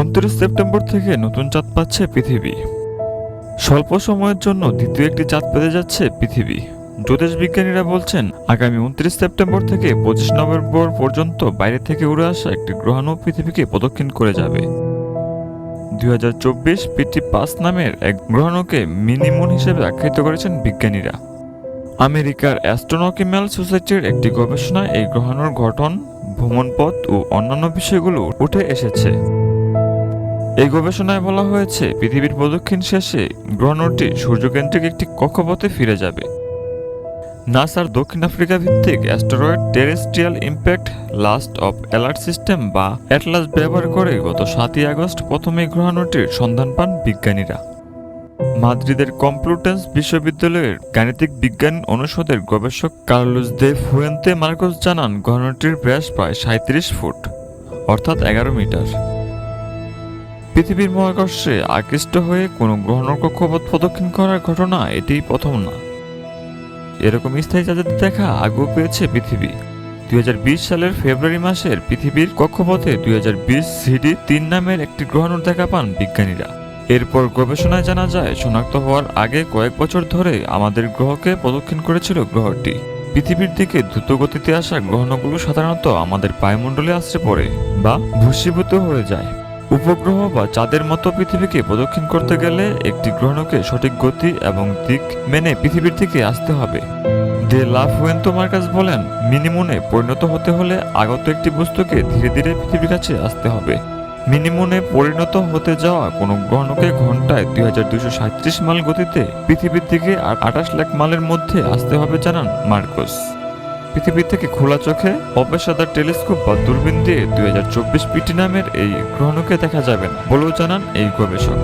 উনত্রিশ সেপ্টেম্বর থেকে নতুন চাঁদ পাচ্ছে পৃথিবী। স্বল্প সময়ের জন্য দ্বিতীয় একটি চাঁদ পেতে যাচ্ছে পৃথিবী। জ্যোতিষ বিজ্ঞানীরা বলছেন, আগামী উনত্রিশ সেপ্টেম্বর থেকে পঁচিশ নভেম্বর পর্যন্ত বাইরে থেকে উড়ে আসা একটি গ্রহাণু পৃথিবীকে প্রদক্ষিণ করে যাবে। দুই হাজার চব্বিশ পিটি পাস নামের এক গ্রহাণুকে মিনিমুন হিসেবে আখ্যায়িত করেছেন বিজ্ঞানীরা। আমেরিকার অ্যাস্ট্রোনকিম্যাল সোসাইটির একটি গবেষণায় এই গ্রহাণুর গঠন, ভ্রমণপথ ও অন্যান্য বিষয়গুলো উঠে এসেছে। এই গবেষণায় বলা হয়েছে, পৃথিবীর প্রদক্ষিণ শেষে গ্রহণটি সূর্যকেন্দ্রিক একটি কক্ষপথে ফিরে যাবে। নাসার দক্ষিণ আফ্রিকা ভিত্তিক asteroid terrestrial impact last of alert system বা অ্যাটলাস ব্যবহার করে গত সাতই আগস্ট প্রথম এই গ্রহাণুটির সন্ধান পান বিজ্ঞানীরা। মাদ্রিদের কমপ্লুটেন্স বিশ্ববিদ্যালয়ের গাণিতিক বিজ্ঞান অনুষদের গবেষক কার্লোস দে ফুয়েন্তে মার্কোস জানান, গ্রহাণুটির ব্যাস প্রায় সাঁত্রিশ ফুট, অর্থাৎ এগারো মিটার। পৃথিবীর মহাকর্ষে আকৃষ্ট হয়ে কোনো গ্রহণের কক্ষপথ প্রদক্ষিণ করার ঘটনা এটিই প্রথম না। এরকম স্থায়ী চাঁদের দেখা আগেও পেয়েছে পৃথিবী। দুই হাজার বিশ সালের ফেব্রুয়ারি মাসের পৃথিবীর কক্ষপথে দুই হাজার বিশ সিডি তিন নামের একটি গ্রহাণুর দেখা পান বিজ্ঞানীরা। এরপর গবেষণায় জানা যায়, শনাক্ত হওয়ার আগে কয়েক বছর ধরে আমাদের গ্রহকে প্রদক্ষিণ করেছিল গ্রহটি। পৃথিবীর দিকে দ্রুত গতিতে আসা গ্রহণগুলো সাধারণত আমাদের বায়ুমণ্ডলে আশ্রে পড়ে বা ভূষীভূত হয়ে যায়। উপগ্রহ বা চাঁদের মতো পৃথিবীকে প্রদক্ষিণ করতে গেলে একটি গ্রহণকে সঠিক গতি এবং দিক মেনে পৃথিবীর দিকে আসতে হবে। দে লাভ লাফুয়েন্তো মার্কাস বলেন, মিনিমুনে পরিণত হতে হলে আগত একটি বস্তুকে ধীরে ধীরে পৃথিবীর কাছে আসতে হবে। মিনিমুনে পরিণত হতে যাওয়া কোনো গ্রহণকে ঘন্টায় দুই হাজার দুশো সাঁত্রিশ মাইল গতিতে পৃথিবীর দিকে আঠাশ লাখ মাইলের মধ্যে আসতে হবে, জানান মার্কোস। পৃথিবী থেকে খোলা চোখে অপেশাদার টেলিস্কোপ বা দূরবীন দিয়ে দুই হাজার চব্বিশ পিটি নামের এই গ্রহণকে দেখা যাবে না বলেও জানান এই গবেষক।